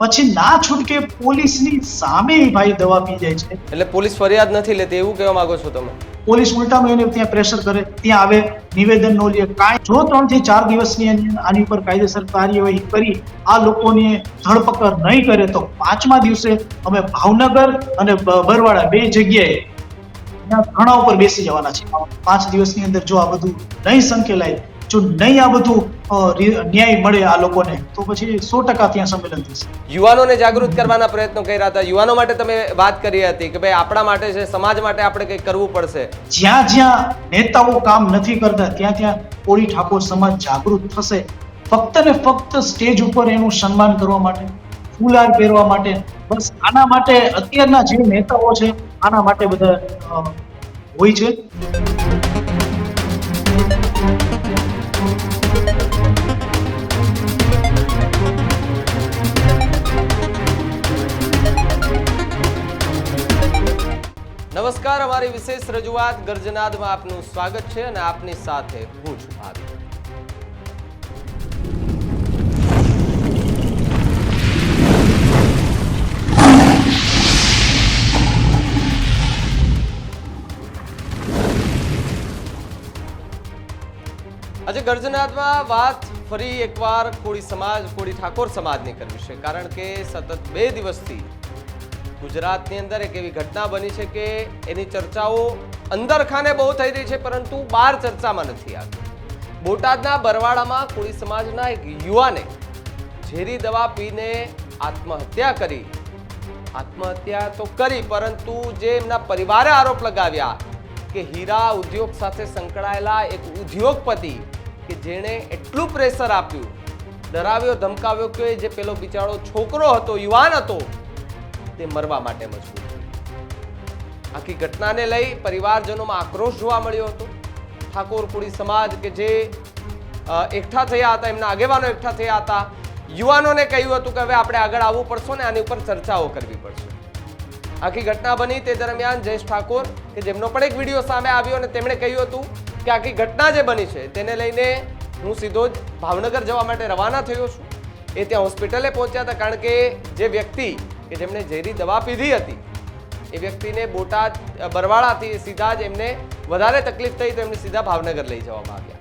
પછી ના છૂટકે પોલીસની સામે ભાઈ દવા પી જાય છે. એટલે પોલીસ ફરિયાદ નથી લેતી એવું કહેવા માંગો છો તમે? પોલીસ ઉલટા એને ત્યાં પ્રેશર કરે ત્યાં આવે નિવેદન નો લે. કાંઈ જો ત્રણથી ચાર દિવસની અંદર આની ઉપર કાયદેસર કાર્યવાહી કરી આ લોકોને ધરપકડ નહીં કરે તો પાંચમા દિવસે અમે ભાવનગર અને બરવાડા બે જગ્યાએ ઘણા ઉપર બેસી જવાના છે પાંચ દિવસની અંદર જો આ બધું નહીં સંકેલાય જો નહીં આ બધું ન્યાય મળે આ લોકોને તો પછી સો ટકા ત્યાં સંમેલન થશે. યુવાનોને જાગૃત કરવાના પ્રયત્નો કર્યા હતા. યુવાનો માટે તમે વાત કરી હતી કે ભાઈ આપણા માટે છે સમાજ માટે આપણે કંઈક કરવું પડશે. જ્યાં જ્યાં નેતાઓ કામ નથી કરતા ત્યાં ત્યાં કોળી ઠાકોર સમાજ જાગૃત થશે. ફક્ત ને ફક્ત સ્ટેજ ઉપર એનું સન્માન કરવા માટે ફૂલહાર પહેરવા માટે બસ આના માટે અત્યારના જે નેતાઓ છે આના માટે બધા હોય છે. અમારી વિશેષ રજૂઆત ગર્જનાદમાં આપનું સ્વાગત છે અને આપની સાથે હું છું ભાવિ. આજે ગર્જનાદમાં વાત ફરી એકવાર કોળી સમાજ, કોળી ઠાકોર સમાજની કરવી છે, કારણ કે સતત બે દિવસથી ગુજરાતની અંદર એક એવી ઘટના બની છે કે એની ચર્ચાઓ અંદર ખાને બહુ થઈ રહી છે, પરંતુ બહાર ચર્ચામાં નથી આવતી બોટાદના બરવાડામાં કોળી સમાજના એક યુવાને ઝેરી દવા પીને આત્મહત્યા કરી. આત્મહત્યા તો કરી, પરંતુ જે એમના પરિવારે આરોપ લગાવ્યા કે હીરા ઉદ્યોગ સાથે સંકળાયેલા એક ઉદ્યોગપતિ કે જેણે એટલું પ્રેશર આપ્યું, ડરાવ્યો, ધમકાવ્યો કે જે પેલો બિચારો છોકરો હતો, યુવાન હતો તે મરવા માટે મજબૂર આખી ઘટનાને લઈ પરિવારજનોમાં આક્રોશ જોવા મળ્યો હતો. ઠાકોર કુળી સમાજ કે જે એકઠા થયા હતા, એમના આગેવાનો એકઠા થયા હતા, યુવાનોને કહ્યું હતું કે હવે આપણે આગળ આવવું પડશે ને આની ઉપર ચર્ચાઓ કરવી પડશે. આખી ઘટના બની તે દરમિયાન જયેશ ઠાકોર, કે જેમનો પણ એક વીડિયો સામે આવ્યો અને તેમણે કહ્યું હતું કે આખી ઘટના જે બની છે, તેને લઈને હું સીધો જ ભાવનગર જવા માટે રવાના થયો છું. એ ત્યાં હોસ્પિટલે પહોંચ્યા હતા, કારણ કે જે વ્યક્તિ કે જેમણે ઝેરી દવા પીધી હતી, એ વ્યક્તિને બોટાદ બરવાળાથી સીધા જ એમને વધારે તકલીફ થઈ તો એમને સીધા ભાવનગર લઈ જવામાં આવ્યા.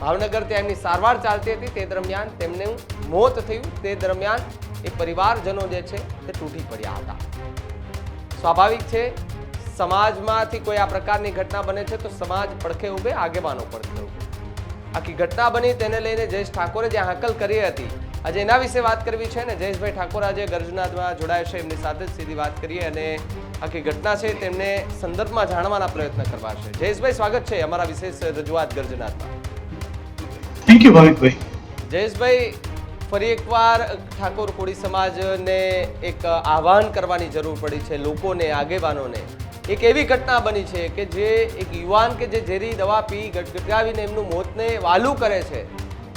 ભાવનગર ત્યાં એમની સારવાર ચાલતી હતી, તે દરમિયાન તેમનું મોત થયું. તે દરમિયાન એ પરિવારજનો જે છે, તે તૂટી પડ્યા હતા. સ્વાભાવિક છે, સમાજમાંથી કોઈ આ પ્રકારની ઘટના બને છે, તો સમાજ પડખે ઊભે આગેવાનો પડખે ઊભે આખી ઘટના બની તેને લઈને જયેશ ઠાકોરે જે હાકલ કરી હતી આજે એના વિશે વાત કરવી છે ને જયેશભાઈ ઠાકોર આજે ગર્જનાદમાં જોડાયા છે. એમની સાથે જ સીધી વાત કરીએ અને આખી ઘટના છે તેમને સંદર્ભમાં જાણવાના પ્રયત્ન કરવા છે. જયેશભાઈ સ્વાગત છે અમારા વિશેષ રજૂઆત ગર્જનાદમાં થેન્ક યુ ભાવિકભાઈ જયેશભાઈ ફરી એકવાર ઠાકોર કોળી સમાજને એક આહ્વાન કરવાની જરૂર પડી છે લોકોને આગેવાનોને. એક એવી ઘટના બની છે કે જે એક યુવાન કે જે ઝેરી દવા પી ગટગટાવીને એમનું મોતને વાલું કરે છે.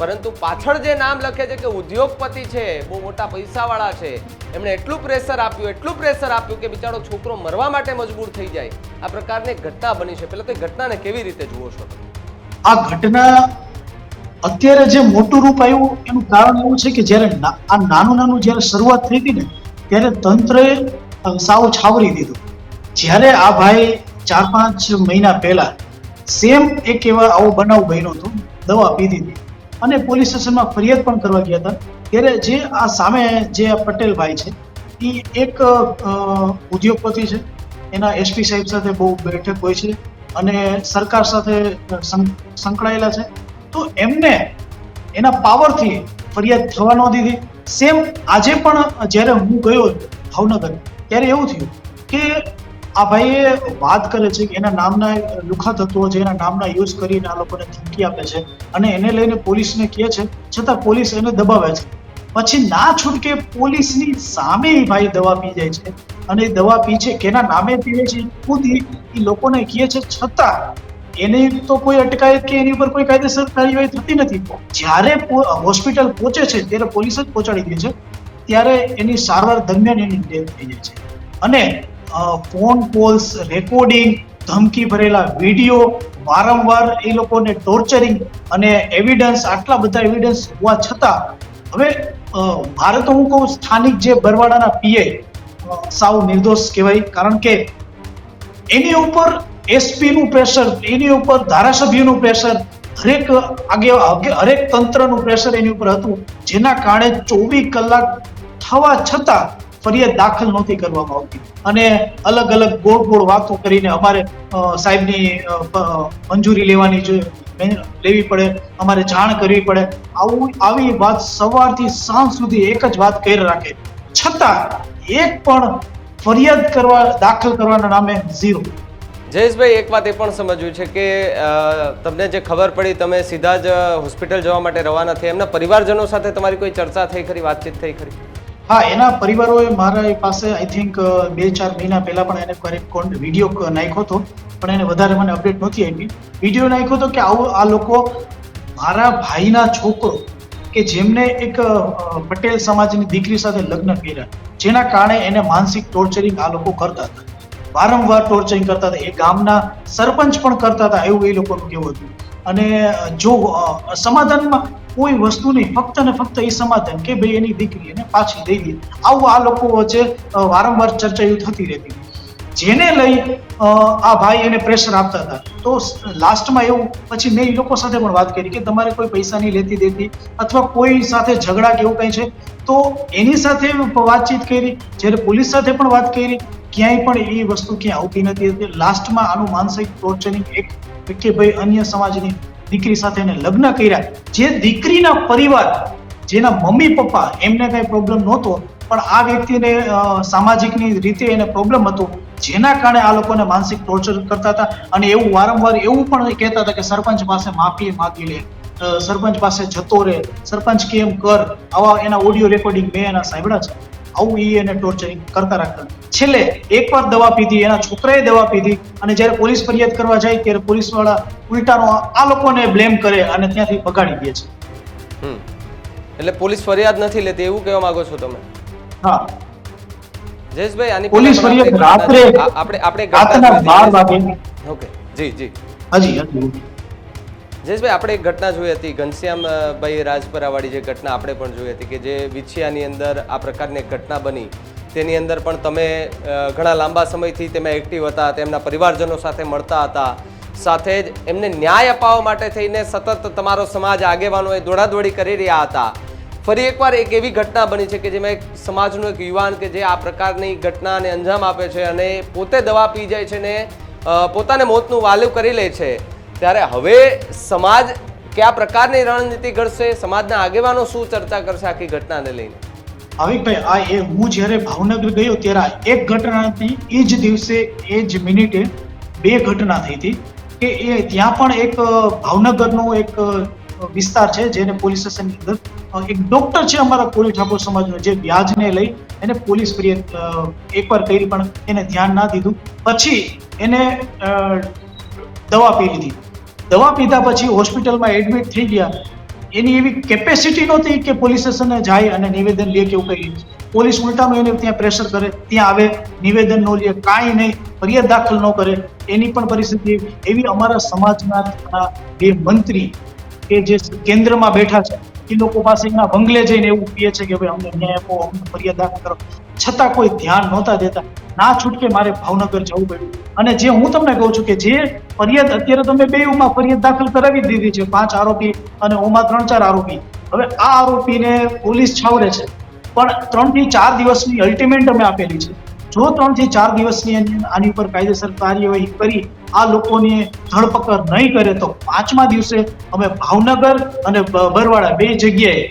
પરંતુ પાછળ જે નામ લખે છે કે ઉદ્યોગપતિ છે, બહુ મોટા પૈસાવાળા છે, એમણે એટલું પ્રેશર આપ્યું, એટલું પ્રેશર આપ્યું કે બિચારો છોકરો મરવા માટે મજબૂર થઈ જાય. આ પ્રકારની ઘટના બની છે. પહેલાં તો ઘટનાને કેવી રીતે જુઓ છો આ ઘટના અત્યારે જે મોટું રૂપ આવ્યું, એનું કારણ એવું છે કે જ્યારે આ નાનું નાનું જ્યારે શરૂઆત થઈ હતી ને, ત્યારે તંત્રએ સાવ છાવરી દીધું. જ્યારે આ ભાઈ ચાર પાંચ મહિના પહેલા સેમ એક એવા આવો બનાવ બન્યો હતો, દવા પીધી હતી. અને પોલીસ સ્ટેશનમાં ફરિયાદ પણ કરવા ગયા હતા. ત્યારે જે આ સામે જે આ પટેલ છે, એ એક ઉદ્યોગપતિ છે. એના એસપી સાહેબ સાથે બહુ બેઠક હોય છે અને સરકાર સાથે સંકળાયેલા છે. તો એમને એના પાવરથી ફરિયાદ થવા ન દીધી. સેમ આજે પણ જ્યારે હું ગયો ભાવનગર, ત્યારે એવું થયું કે આ ભાઈએ વાત કરે છે કે એના નામના લુખા તત્વો છે, એના નામના યુઝ કરીને આ લોકોને ધમકી આપે છે અને એને લઈને પોલીસને કહે છે, છતાં પોલીસ એને દબાવે છે. પછી ના છૂટકે પોલીસની સામે ભાઈ દવા પી જાય છે અને એ દવા પી છે કેના નામે પીવે છે ખુદ ઈ લોકોને કહે છે, છતાં એને તો કોઈ અટકાયત કે એની ઉપર કોઈ કાયદેસર કાર્યવાહી થતી નથી. જ્યારે હોસ્પિટલ પહોંચે છે, ત્યારે પોલીસ જ પહોંચાડી દે છે, ત્યારે એની સારવાર દરમિયાન એની ડેથ થઈ જાય છે. અને ફોન કોલ્સ રેકોર્ડિંગ ધમકી ભરેલા વીડિયો વારંવાર એ લોકોને ટોર્ચરિંગ અને એવિડન્સ આટલા બધા એવિડન્સ હોવા છતાં, હવે ભારત હું કહું, સ્થાનિક જે બરવાડાના પીએ સાવ નિર્દોષ કહેવાય. કારણ કે એની ઉપર એસપીનું પ્રેશર એની ઉપર ધારાસભ્યનું પ્રેશર હરેક આગે હરેક તંત્રનું પ્રેશર એની ઉપર હતું. જેના કારણે ચોવીસ કલાક થવા છતાં ફરિયાદ દાખલ નહોતી કરવામાં આવતી. અને અલગ અલગ ગોળ ગોળ વાતો કરીને અમારે સાહેબની મંજૂરી લેવાની લેવી પડે, અમારે જાણ કરવી પડે. આવું, આવી વાત સવારથી સાંજ સુધી એક જ વાત કરી રાખે. છતાં એક પણ ફરિયાદ કરવા, દાખલ કરવાના નામે ઝીરો. જયેશભાઈ, એક વાત એ પણ સમજવું છે કે તમને જે ખબર પડી તમે સીધા જ હોસ્પિટલ જવા માટે રવાના થયા, એમના પરિવારજનો સાથે તમારી કોઈ ચર્ચા થઈ ખરી, વાતચીત થઈ ખરી? હા, એના પરિવારોએ મારા પાસે આઈ થિંક બે ચાર મહિના પહેલા પણ એને પર વીડિયો નાખ્યો હતો. પણ એને વધારે મને અપડેટ નથી આપી. વીડિયો નાખ્યો હતો કે આવું, આ લોકો મારા ભાઈના છોકરો કે જેમને એક પટેલ સમાજની દીકરી સાથે લગ્ન કર્યા, જેના કારણે એને માનસિક ટોર્ચરિંગ આ લોકો કરતા હતા. વારંવાર ટોર્ચરિંગ કરતા હતા. એ ગામના સરપંચ પણ કરતા હતા, એવું એ લોકોનું કહેવું હતું. અને જો સમાધાનમાં કોઈ વસ્તુ નહીં. ફક્ત ને ફક્ત એ સમાધાન કે ભાઈ એની દીકરી એને પાછી દઈ દે. આવું આ લોકો વચ્ચે વારંવાર ચર્ચાયું થતી રહેતી. જેને લઈ આ ભાઈ એને પ્રેશર આપતા હતા. તો લાસ્ટમાં એવું, પછી મેં એ લોકો સાથે પણ વાત કરી કે તમારે કોઈ પૈસા નહીં લેતી દેતી અથવા કોઈ સાથે ઝઘડા કે એવું કંઈ છે? તો એની સાથે વાતચીત કરી. જ્યારે પોલીસ સાથે પણ વાત કરી. ક્યાંય પણ એ વસ્તુ ક્યાંય આવતી નથી. લાસ્ટમાં આનું માનસિક ટોર્ચરિંગ એક કે ભાઈ અન્ય સમાજની દીકરી સાથે એને લગ્ન કર્યા. જે દીકરીના પરિવાર, જેના મમ્મી, પપ્પા એમને કઈ પ્રોબ્લેમ નહોતો, પણ આ વ્યક્તિને સામાજિકની રીતે એને પ્રોબ્લેમ હતો, જેના કારણે આ લોકોને માનસિક ટોર્ચર કરતા હતા. અને એવું વારંવાર એવું પણ કહેતા હતા કે સરપંચ પાસે માફી માગી લે સરપંચ પાસે જતો રહે, સરપંચ કેમ કર? આવા એના ઓડિયો રેકોર્ડિંગ મેં એના સાંભળ્યા છે. આવું એ એને ટોર્ચરિંગ કરતા રાખતા. છેલ્લે એકવાર દવા પીધી એના છોકરાએ દવા પીધી અને જ્યારે પોલીસ ફરિયાદ કરવા જાય ત્યારે પોલીસવાળા ઉલટાનો આ લોકોને બ્લેમ કરે અને ત્યાંથી ભગાડી દે છે. એટલે પોલીસ ફરિયાદ નથી લેતી એવું કહેવા માંગો છો તમે? હા. જયેશભાઈ આની પોલીસ ફરિયાદ રાત્રે આપણે આપણે રાતના જોઈ બાર હતી. વાગે. ઓકે જી જી. હાજી હજી. જયેશભાઈ, આપણે એક ઘટના જોઈ હતી. ઘનશ્યામભાઈ રાજપરાવાળી જે ઘટના આપણે પણ જોઈ હતી કે જે વિછિયાની અંદર આ પ્રકારની એક ઘટના બની. તેની અંદર પણ તમે ઘણા લાંબા સમયથી તેમાં એક્ટિવ હતા, તેમના પરિવારજનો સાથે મળતા હતા. સાથે જ એમને ન્યાય અપાવવા માટે થઈને સતત તમારો સમાજ આગેવાનો એ દોડાદોડી કરી રહ્યા હતા. ફરી એકવાર એક એવી ઘટના બની છે કે જેમાં એક સમાજનો એક યુવાન કે જે આ પ્રકારની ઘટનાને અંજામ આપે છે અને પોતે દવા પી જાય છે ને પોતાને મોતનું વાલું કરી લે છે. ત્યારે હવે સમાજ કયા પ્રકારની રણનીતિ ઘડશે? સમાજના આગેવાનો શું ચર્ચા કરશે આખી ઘટનાને લઈને? ભાઈ આ એ હું જ્યારે ભાવનગર ગયો ત્યારે એક ઘટના હતી. એ જ દિવસે, એ જ મિનિટે બે ઘટના થઈ હતી કે એ ત્યાં પણ એક ભાવનગરનો એક વિસ્તાર છે જેને પોલીસ સ્ટેશનની અંદર એક ડોક્ટર છે અમારા કોળી ઠાકોર સમાજનો જે વ્યાજને લઈ એને પોલીસ ફરિયાદ એકવાર કરી પણ એને ધ્યાન ના દીધું. પછી એને દવા પી લીધી. દવા પીધા પછી હોસ્પિટલમાં એડમિટ થઈ ગયા. એની એવી કેપેસિટી નહોતી કે પોલીસ સ્ટેશને જાય અને નિવેદન લે કે એવું કંઈ પોલીસ ઉલટાનું એને ત્યાં પ્રેશર કરે, ત્યાં આવે, નિવેદન ન લે, કાંઈ નહીં, ફરિયાદ દાખલ ન કરે. એની પણ પરિસ્થિતિ એવી. અમારા સમાજના બે મંત્રી કે જે કેન્દ્રમાં બેઠા છે, એ લોકો પાસે એના બંગલે જઈને એવું કહે છે કે ભાઈ, અમને ન્યાય આપો, અમને ફરિયાદ દાખલ કરો. છતાં કોઈ ધ્યાન નહોતા દેતા. ના છૂટકે મારે ભાવનગર જવું પડ્યું. અને જે હું તમને કહું છું કે જે ફરિયાદ અત્યારે તમે બે માં ફરિયાદ દાખલ કરાવી દીધી છે, પાંચ આરોપી અને ઓમાં ત્રણ ચાર આરોપી. હવે આ આરોપીને પોલીસ છાવરે છે. પણ ત્રણથી ચાર દિવસની અલ્ટિમેટ અમે આપેલી છે. જો ત્રણથી ચાર દિવસની આની ઉપર કાયદેસર કાર્યવાહી કરી, આ લોકોની ધરપકડ નહીં કરે તો પાંચમા દિવસે અમે ભાવનગર અને બરવાડા બે જગ્યાએ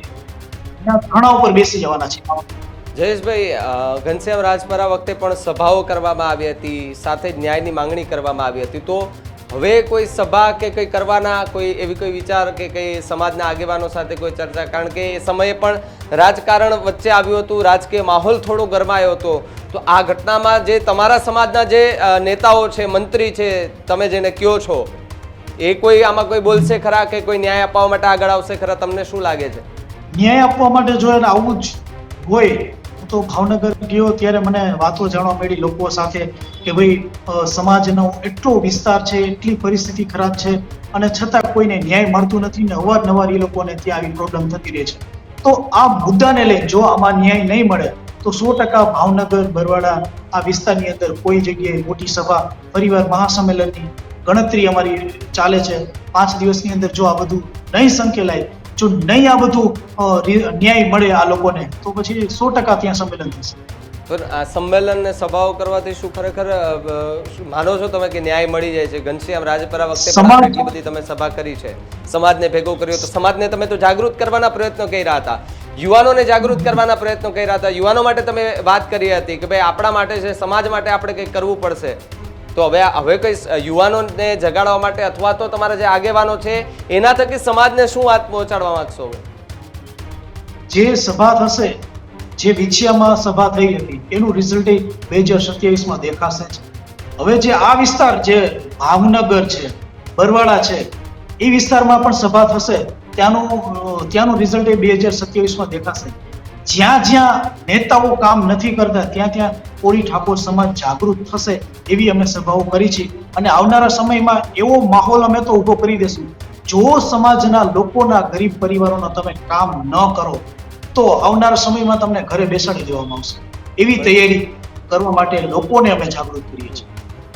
ધરણા ઉપર બેસી જવાના છે જયેશભાઈ ઘનશ્યામ રાજપરા વખતે પણ સભાઓ કરવામાં આવી હતી, સાથે જ ન્યાયની માંગણી કરવામાં આવી હતી. તો હવે કોઈ સભા કે કંઈ કરવાના, કોઈ એવી કોઈ વિચાર કે કંઈ સમાજના આગેવાનો સાથે કોઈ ચર્ચા? કારણ કે એ સમયે પણ રાજકારણ વચ્ચે આવ્યું હતું, રાજકીય માહોલ થોડો ગરમાયો હતો. તો આ ઘટનામાં જે તમારા સમાજના જે નેતાઓ છે, મંત્રી છે, તમે જેને કયો છો, એ કોઈ આમાં કોઈ બોલશે ખરા કે કોઈ ન્યાય અપાવવા માટે આગળ આવશે ખરા? તમને શું લાગે છે? ન્યાય આપવા માટે જો એને આવું જ હોય તો ભાવનગર ગયો ત્યારે મને વાતો જાણવા મળી લોકો સાથે કે ભાઈ સમાજનો એટલો વિસ્તાર છે, એટલી પરિસ્થિતિ ખરાબ છે અને છતાં કોઈને ન્યાય મળતું નથી ને અવારનવાર એ લોકોને ત્યાં આવી પ્રોબ્લેમ થતી રહે છે. તો આ મુદ્દાને લઈ જો આમાં ન્યાય નહીં મળે, તો સો ટકા ભાવનગર, બરવાડા આ વિસ્તારની અંદર કોઈ જગ્યાએ મોટી સભા, પરિવાર મહાસંમેલનની ગણતરી અમારી ચાલે છે. પાંચ દિવસની અંદર જો આ બધું નહીં સંકેલાય જો નહીં આ બધું ન્યાય મળે આ લોકોને તો પછી સો ટકા ત્યાં સંમેલન થશે. આ સંમેલન ને સભાઓ કરવાથી શું ખરેખર માનો છો તમે કે ન્યાય મળી જાય છે? ઘનશ્યામ રાજપરા વખતે એટલી બધી તમે સભા કરી છે. સમાજને ભેગો કર્યો તો સમાજને તમે તો જાગૃત કરવાના પ્રયત્નો કર્યા હતા. યુવાનોને જાગૃત કરવાના પ્રયત્નો કર્યા હતા. યુવાનો માટે તમે વાત કરી હતી કે ભાઈ આપણા માટે છે સમાજ માટે આપણે કંઈક કરવું પડશે. તો હવે હવે કઈ યુવાનોને જગાડવા માટે અથવા તો તમારા જે આગેવાનો છે, એના થકી સમાજને શું વાત પહોંચાડવા માંગશો? જે સભા થશે, જે વિછિયામાં સભા થઈ હતી, એનું રિઝલ્ટ બે હજાર સત્યાવીસમાં દેખાશે જ હવે જે આ વિસ્તાર જે ભાવનગર છે, બરવાડા છે, એ વિસ્તારમાં પણ સભા થશે, ત્યાંનું ત્યાંનું રિઝલ્ટ એ બે હજાર સત્યાવીસમાં દેખાશે જ્યાં જ્યાં નેતાઓ કામ નથી કરતા, ત્યાં ત્યાં કોળી ઠાકોર સમાજ જાગૃત થશે એવી અમે સભાઓ કરી છે. અને આવનારા સમયમાં એવો માહોલ અમે તો ઊભો કરી દેશું. જો સમાજના લોકોના ગરીબ પરિવારોના તમે કામ ન કરો, તો આવનારા સમયમાં તમને ઘરે બેસાડી દેવામાં આવશે. એવી તૈયારી કરવા માટે લોકોને અમે જાગૃત કરીએ છીએ.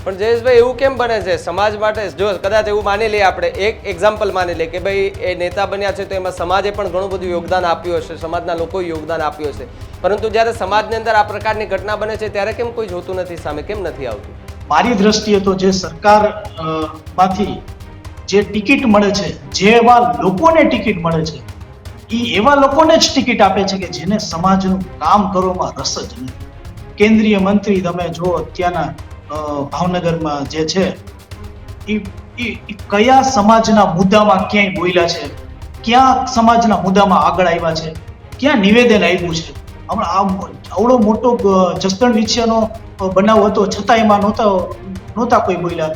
પણ જયેશભાઈ, એવું કેમ બને છે? સમાજ માટે જો કદાચ એવું માની લઈએ આપણે, એક એક્ઝામ્પલ માની લઈએ કે ભાઈ, એ નેતા બન્યા છે તો એમાં સમાજે પણ ઘણું બધું યોગદાન આપ્યું હશે, સમાજના લોકોએ યોગદાન આપ્યું હશે. પરંતુ જ્યારે સમાજની અંદર આ પ્રકારની ઘટના બને છે, ત્યારે કેમ કોઈ જોતું નથી, સામે કેમ નથી આવતું? મારી દ્રષ્ટિએ તો જે સરકારમાંથી જે ટિકિટ મળે છે, જે એવા લોકોને ટિકિટ મળે છે એ એવા લોકોને જ ટિકિટ આપે છે કે જેને સમાજનું કામ કરવામાં રસ જ નથી. કેન્દ્રીય મંત્રી તમે જો અત્યારના ભાવનગરમાં જે છે, એ કયા સમાજના મુદ્દામાં ક્યાંય બોલ્યા છે? ક્યાં સમાજના મુદ્દામાં આગળ આવ્યા છે? ક્યાં નિવેદન આવ્યું છે? હમણાં આ આવડો મોટો જસદણ વિછિયાનો બનાવ હતો, છતાં એમાં નહોતા નહોતા કોઈ બોલ્યા.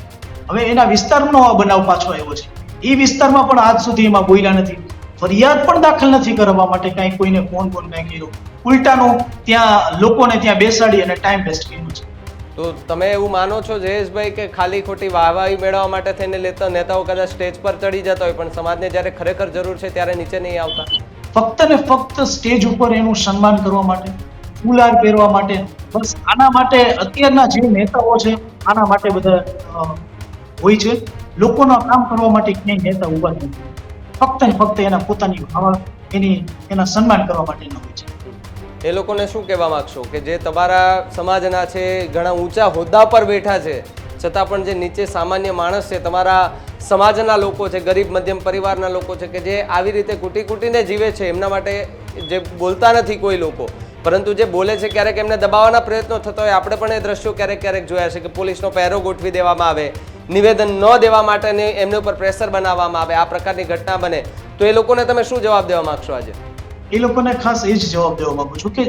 હવે એના વિસ્તારનો આ બનાવ પાછો આવ્યો છે. એ વિસ્તારમાં પણ આજ સુધી એમાં બોલ્યા નથી. ફરિયાદ પણ દાખલ નથી કરવા માટે કાંઈ કોઈને ફોન ફોન કાંઈ કર્યો. ઉલટાનું ત્યાં લોકોને ત્યાં બેસાડી અને ટાઈમ વેસ્ટ કર્યો છે. તો તમે એવું માનો છો જયેશભાઈ કે ખાલી ખોટી વાહવાહી મેળવવા માટે થઈને લેતા નેતાઓ કદાચ સ્ટેજ પર ચડી જતા હોય, પણ સમાજને જ્યારે ખરેખર જરૂર છે ત્યારે નીચે નહીં આવતા? ફક્ત ને ફક્ત સ્ટેજ ઉપર એનું સન્માન કરવા માટે ફૂલાર પહેરવા માટે, બસ આના માટે અત્યારના જે નેતાઓ છે, આના માટે બધા હોય છે. લોકોના કામ કરવા માટે ક્યાંય નેતા ઊભા નથી. ફક્ત ને ફક્ત એના પોતાની ભાવા એની, એના સન્માન કરવા માટેના હોય છે. એ લોકોને શું કહેવા માગશો? કે જે તમારા સમાજના છે, ઘણા ઊંચા હોદ્દા પર બેઠા છે, છતાં પણ જે નીચે સામાન્ય માણસ છે, તમારા સમાજના લોકો છે, ગરીબ મધ્યમ પરિવારના લોકો છે, કે જે આવી રીતે કૂટી કૂટીને જીવે છે, એમના માટે જે બોલતા નથી કોઈ લોકો. પરંતુ જે બોલે છે, ક્યારેક એમને દબાવવાના પ્રયત્નો થતા હોય, આપણે પણ એ દ્રશ્યો ક્યારેક ક્યારેક જોયા છે કે પોલીસનો પહેરો ગોઠવી દેવામાં આવે, નિવેદન ન દેવા માટે એમને ઉપર પ્રેશર બનાવવામાં આવે, આ પ્રકારની ઘટના બને. તો એ લોકોને તમે શું જવાબ દેવા માંગશો આજે? એ લોકોને ખાસ એ જ જવાબ દેવા માંગુ છું કે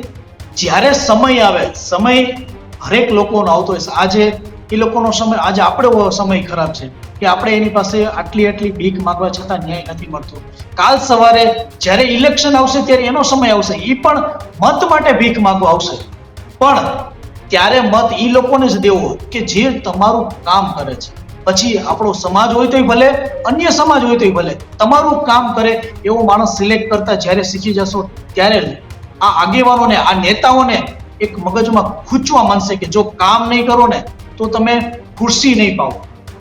જ્યારે સમય આવે, સમય હરેક લોકોનો આવતો હોય આજે એ લોકોનો સમય, આજે આપણો સમય ખરાબ છે કે આપણે એની પાસે આટલી આટલી ભીખ માંગવા છતાં ન્યાય નથી મળતો. કાલ સવારે જ્યારે ઇલેક્શન આવશે ત્યારે એનો સમય આવશે. એ પણ મત માટે ભીખ માંગવા આવશે. પણ ત્યારે મત એ લોકોને જ દેવો કે જે તમારું કામ કરે છે. પછી આપણો સમાજ હોય તોય ભલે, અન્ય સમાજ હોય તોય ભલે. તમારું કામ કરે એવો માણસ સિલેક્ટ કરતા જ્યારે શીખી જશો ત્યારે આ આગેવાનોને, આ નેતાઓને એક મગજમાં ખૂંચવા માંડશે કે જો કામ નહીં કરો ને, તો તમે ખુરશી નહીં પાવો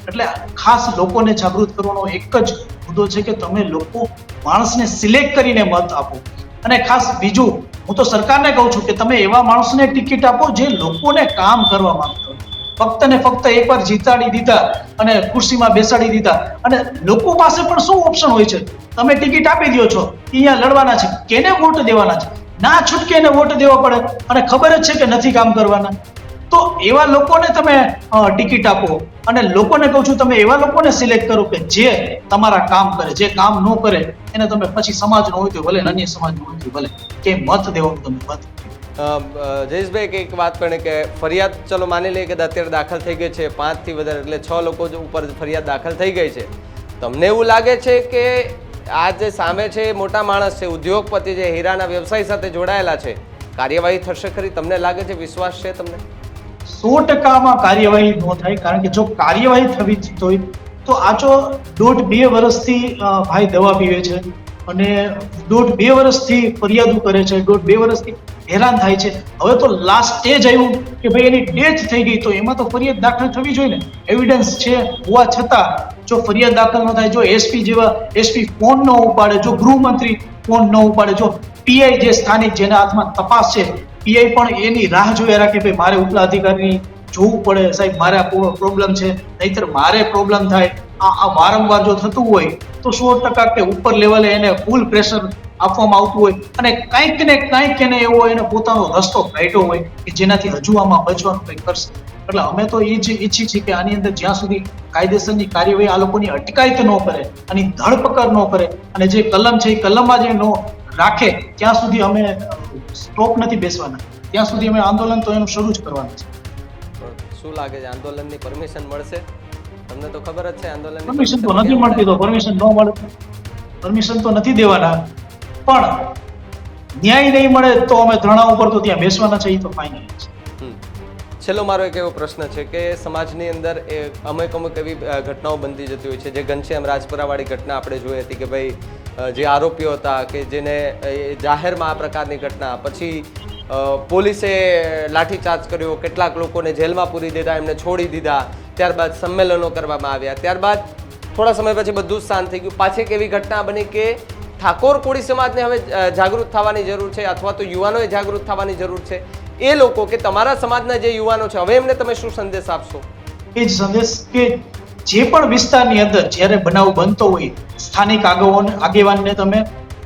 એટલે ખાસ લોકોને જાગૃત કરવાનો એક જ મુદ્દો છે કે તમે લોકો માણસને સિલેક્ટ કરીને મત આપો. અને ખાસ બીજું, હું તો સરકારને કહું છું કે તમે એવા માણસને ટિકિટ આપો જે લોકોને કામ કરવા માંગતો હોય. ફક્ત ને ફક્ત એકવાર જીતાડી દીધા અને ખુરશીમાં બેસાડી દીધા. અને લોકો પાસે પણ શું ઓપ્શન હોય છે? તમે ટિકિટ આપી દો છો. અહીંયા લડવાના છે. કેને વોટ દેવાના છે? ના છૂટકે એને વોટ દેવા પડે. અને ખબર જ છે કે નથી કામ કરવાના. તો એવા લોકોને તમે ટિકિટ આપો. અને લોકોને કહું છું, તમે એવા લોકોને સિલેક્ટ કરો કે જે તમારા કામ કરે, જે કામ ન કરે, એને તમે પછી સમાજનો હોય તો ભલે, અન્ય સમાજનો હોય તો ભલે. કે મત દેવાનું તમે મત. જયેશભાઈ એક વાત પણ કે ફરિયાદ, ચલો માની લઈએ કે અત્યારે દાખલ થઈ ગઈ છે પાંચથી વધારે, એટલે છ લોકો ઉપર ફરિયાદ દાખલ થઈ ગઈ છે. તમને એવું લાગે છે કે આ જે સામે છે મોટા માણસ છે, ઉદ્યોગપતિ જે હીરાના વ્યવસાય સાથે જોડાયેલા છે, કાર્યવાહી થશે ખરી? તમને લાગે છે, વિશ્વાસ છે તમને? સો ટકામાં કાર્યવાહી ન થાય, કારણ કે જો કાર્યવાહી થવી જ હોય તો આ જો દોઢ બે વર્ષથી ભાઈ દવા પીવે છે અને દોઢ બે વર્ષથી ફરિયાદો કરે છે, દોઢ બે વર્ષથી હેરાન થાય છે. હવે તો લાસ્ટ સ્ટેજ આવ્યું કે ભાઈ એની ડેથ થઈ ગઈ. તો એમાં તો ફરિયાદ દાખલ થવી જોઈએ ને. એવિડન્સ છે. હોવા છતાં જો ફરિયાદ દાખલ ન થાય, જો એસપી જેવા એસપી ફોન ન ઉપાડે, જો ગૃહમંત્રી ફોન ન ઉપાડે, જો પીઆઈ જે સ્થાનિક જેના હાથમાં તપાસ છે પીઆઈ પણ એની રાહ જોયા રાખે ભાઈ મારે ઉપલા અધિકારીની જોવું પડે. સાહેબ, મારે આ પ્રોબ્લેમ છે. નહીતર મારે પ્રોબ્લેમ થાય. આ વારંવાર જો થતું હોય તો સો ટકા કે ઉપર લેવલે એને ફૂલ પ્રેશર આપવામાં આવતું હોય. અને કંઈક ને કંઈક એને એવો એને પોતાનો રસ્તો કાઢ્યો હોય કે જેનાથી હજુ આમાં બચવાનું કંઈક કરશે. એટલે અમે તો એ જ ઈચ્છી છીએ કે આની અંદર જ્યાં સુધી કાયદેસરની કાર્યવાહી આ લોકોની અટકાયત ન કરે અને ધરપકડ ન કરે, અને જે કલમ છે એ કલમમાં જે ન રાખે, ત્યાં સુધી અમે સ્ટોપ નથી બેસવાના. ત્યાં સુધી અમે આંદોલન તો એનું શરૂ જ કરવાનું છે. શું લાગે છે? આંદોલનની પરમિશન મળશે? તમને તો ખબર જ છે આંદોલન પરમિશન તો નથી મળતી તો પરમિશન ન મળે. પરમિશન તો નથી દેવાના. પણ ન્યાય નહીં મળે તો અમે ધરણા ઉપર તો ત્યાં બેસવાના છે એ તો ફાઇનલ છે. છેલ્લો મારો એક એવો પ્રશ્ન છે કે સમાજની અંદર એ અમુક અમુક એવી ઘટનાઓ બનતી જતી હોય છે જે ઘનશ્યામ રાજપુરાવાળી ઘટના આપણે જોઈ હતી કે ભાઈ જે આરોપીઓ હતા કે જેને જાહેરમાં આ પ્રકારની ઘટના પછી પોલીસે લાઠીચાર્જ કર્યો, કેટલાક લોકોને જેલમાં પૂરી દીધા, એમને છોડી દીધા, ત્યારબાદ સંમેલનો કરવામાં આવ્યા. ત્યારબાદ થોડા સમય પછી બધું જ શાંત થઈ ગયું. પાછી એક એવી ઘટના બની કે ઠાકોર કોળી સમાજને હવે જાગૃત થવાની જરૂર છે અથવા તો યુવાનોએ જાગૃત થવાની જરૂર છે. એ લોકો કે તમારા સમાજના જે યુવાનો છે, હવે એમને તમે શું સંદેશ આપશો? એ સંદેશ કે જે પણ વિસ્તારની અંદર જ્યારે બનાવ બનતો હોય, સ્થાનિક આગેવાન, આગેવાનને તમે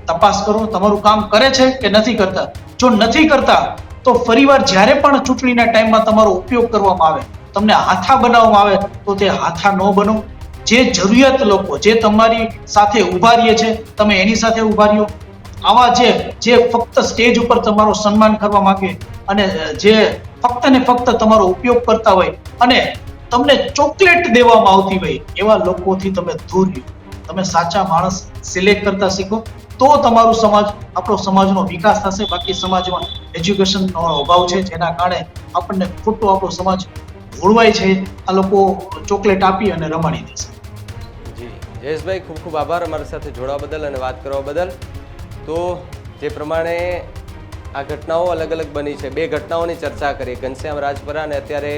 તપાસ કરો, તમારું કામ કરે છે કે નથી કરતા? જો નથી કરતા, તો ફરીવાર જ્યારે પણ ચૂંટણીના ટાઈમમાં તમારો ઉપયોગ કરવામાં આવે, તમને હાથા બનાવવામાં આવે, તો તે હાથા ન બનો. જે જરૂરિયાત લોકો, જે તમારી સાથે ઊભા રહીએ છે, તમે એની સાથે ઊભા રહ્યો. આવા જે જે ફક્ત સ્ટેજ ઉપર તમારો સન્માન કરવા માંગે અને જે ફક્ત ને ફક્ત તમારો ઉપયોગ કરતા હોય અને તમને ચોકલેટ દેવામાં આવતી હોય, એવા લોકોથી તમે દૂર રહ્યો. તમે સાચા માણસ સિલેક્ટ કરતા શીખો. તો તમારું સમાજ, આપણો સમાજનો વિકાસ થશે. બાકી સમાજમાં એજ્યુકેશનનો અભાવ છે, જેના કારણે આપણને ખોટો આપણો સમાજ ભોળવાય છે. આ લોકો ચોકલેટ આપી અને રમાડી દેશે જી, જયેશભાઈ, ખૂબ ખૂબ આભાર અમારી સાથે જોડવા બદલ અને વાત કરવા બદલ. તો જે પ્રમાણે આ ઘટનાઓ અલગ અલગ બની છે. બે ઘટનાઓની ચર્ચા કરી ઘનશ્યામ રાજપરા અને અત્યારે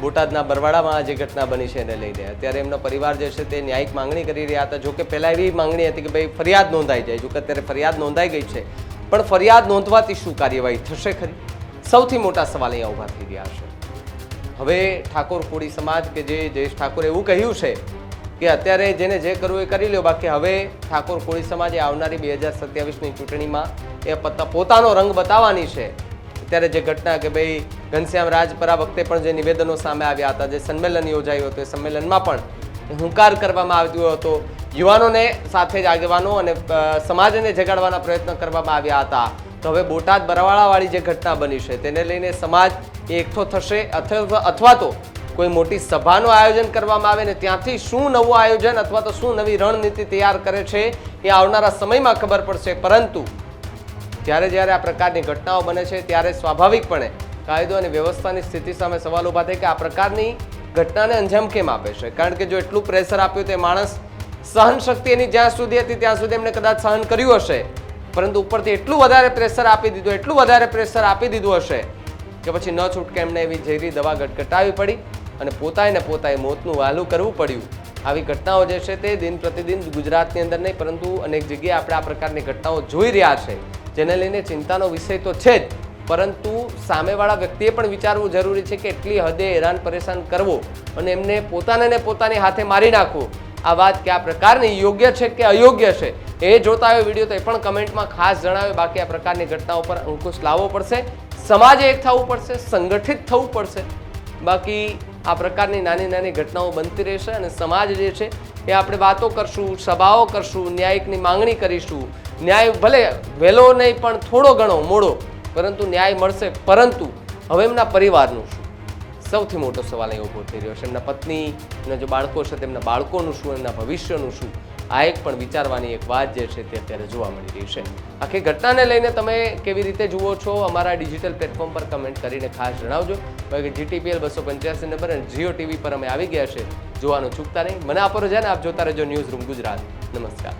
બોટાદના બરવાડામાં જે ઘટના બની છે એને લઈને. અત્યારે એમનો પરિવાર જે છે તે ન્યાયિક માંગણી કરી રહ્યા હતા. જોકે પહેલાં એવી માંગણી હતી કે ભાઈ ફરિયાદ નોંધાઈ જાય. જોકે અત્યારે ફરિયાદ નોંધાઈ ગઈ છે. પણ ફરિયાદ નોંધવાથી શું કાર્યવાહી થશે ખરી? સૌથી મોટા સવાલ અહીંયા ઊભા થઈ રહ્યા છે. હવે ઠાકોર કોળી સમાજ કે જે જયેશ ઠાકોર એવું કહ્યું છે કે અત્યારે જેને જે કરવું એ કરી લ્યો. બાકી હવે ઠાકોર કોળી સમાજે આવનારી બે હજાર સત્યાવીસની ચૂંટણીમાં એ પોતાનો રંગ બતાવવાની છે. અત્યારે જે ઘટના કે ભાઈ ઘનશ્યામ રાજપરા વખતે પણ જે નિવેદનો સામે આવ્યા હતા, જે સંમેલન યોજાયું હતું, એ સંમેલનમાં પણ હુંકાર કરવામાં આવ્યો હતો. યુવાનોને સાથે જ આગેવાનો અને સમાજને જગાડવાના પ્રયત્ન કરવામાં આવ્યા હતા. તો હવે બોટાદ બરવાળાવાળી જે ઘટના બની છે, તેને લઈને સમાજ એકઠો થશે અથવા અથવા તો કોઈ મોટી સભાનું આયોજન કરવામાં આવે ને ત્યાંથી શું નવું આયોજન અથવા તો શું નવી રણનીતિ તૈયાર કરે છે, એ આવનારા સમયમાં ખબર પડશે. પરંતુ જ્યારે જ્યારે આ પ્રકારની ઘટનાઓ બને છે, ત્યારે સ્વાભાવિકપણે કાયદો અને વ્યવસ્થાની સ્થિતિ સામે સવાલ ઊભા થાય કે આ પ્રકારની ઘટનાને અંજામ કેમ આપે છે? કારણ કે જો એટલું પ્રેશર આપ્યું તે માણસ સહન શક્તિ એની જ્યાં સુધી હતી ત્યાં સુધી એમને કદાચ સહન કર્યું હશે. પરંતુ ઉપરથી એટલું વધારે પ્રેશર આપી દીધું, એટલું વધારે પ્રેશર આપી દીધું હશે કે પછી ન છૂટકે એમને એવી ઝેરી દવા ગટગટાવી પડી અને પોતાએ ને પોતાએ મોતનું વહાલું કરવું પડ્યું. આવી ઘટનાઓ જે છે તે દિન પ્રતિદિન ગુજરાતની અંદર નહીં, પરંતુ અનેક જગ્યાએ આપણે આ પ્રકારની ઘટનાઓ જોઈ રહ્યા છે. જેને લઈને ચિંતાનો વિષય તો છે જ. પરંતુ સામેવાળા વ્યક્તિએ પણ વિચારવું જરૂરી છે કે એટલી હદે હેરાન પરેશાન કરવો અને એમને પોતાને પોતાની હાથે મારી નાખવું. આ વાત કે આ પ્રકારની યોગ્ય છે કે અયોગ્ય છે? એ જોતા હોય વીડિયો તો એ પણ કમેન્ટમાં ખાસ જણાવે. બાકી આ પ્રકારની ઘટનાઓ પર અંકુશ લાવવો પડશે. સમાજે એક થવું પડશે, સંગઠિત થવું પડશે. બાકી આ પ્રકારની નાની નાની ઘટનાઓ બનતી રહેશે અને સમાજ જે છે એ આપણે વાતો કરશું, સભાઓ કરશું, ન્યાયિકની માંગણી કરીશું. ન્યાય ભલે વહેલો નહીં પણ થોડો ઘણો, મોડો. પરંતુ ન્યાય મળશે, પરંતુ હવે એમના પરિવારનું શું? સૌથી મોટો સવાલ અહીં ઊભો થઈ રહ્યો છે. એમના પત્ની એમના જો બાળકો છે, તેમના બાળકોનું શું, એમના ભવિષ્યનું શું? આ એક પણ વિચારવાની એક વાત જે છે તે અત્યારે જોવા મળી રહી છે. આખી ઘટનાને લઈને તમે કેવી રીતે જુઓ છો? અમારા ડિજિટલ પ્લેટફોર્મ પર કમેન્ટ કરીને ખાસ જણાવજો. બાકી જીટીપીએલ બસો પંચ્યાસી નંબર અને જીઓ ટીવી પર અમે આવી ગયા છે. જોવાનું ચૂકતા નહીં. મને આપો રજા ને આપ જોતા રહેજો ન્યૂઝ રૂમ ગુજરાત. નમસ્કાર.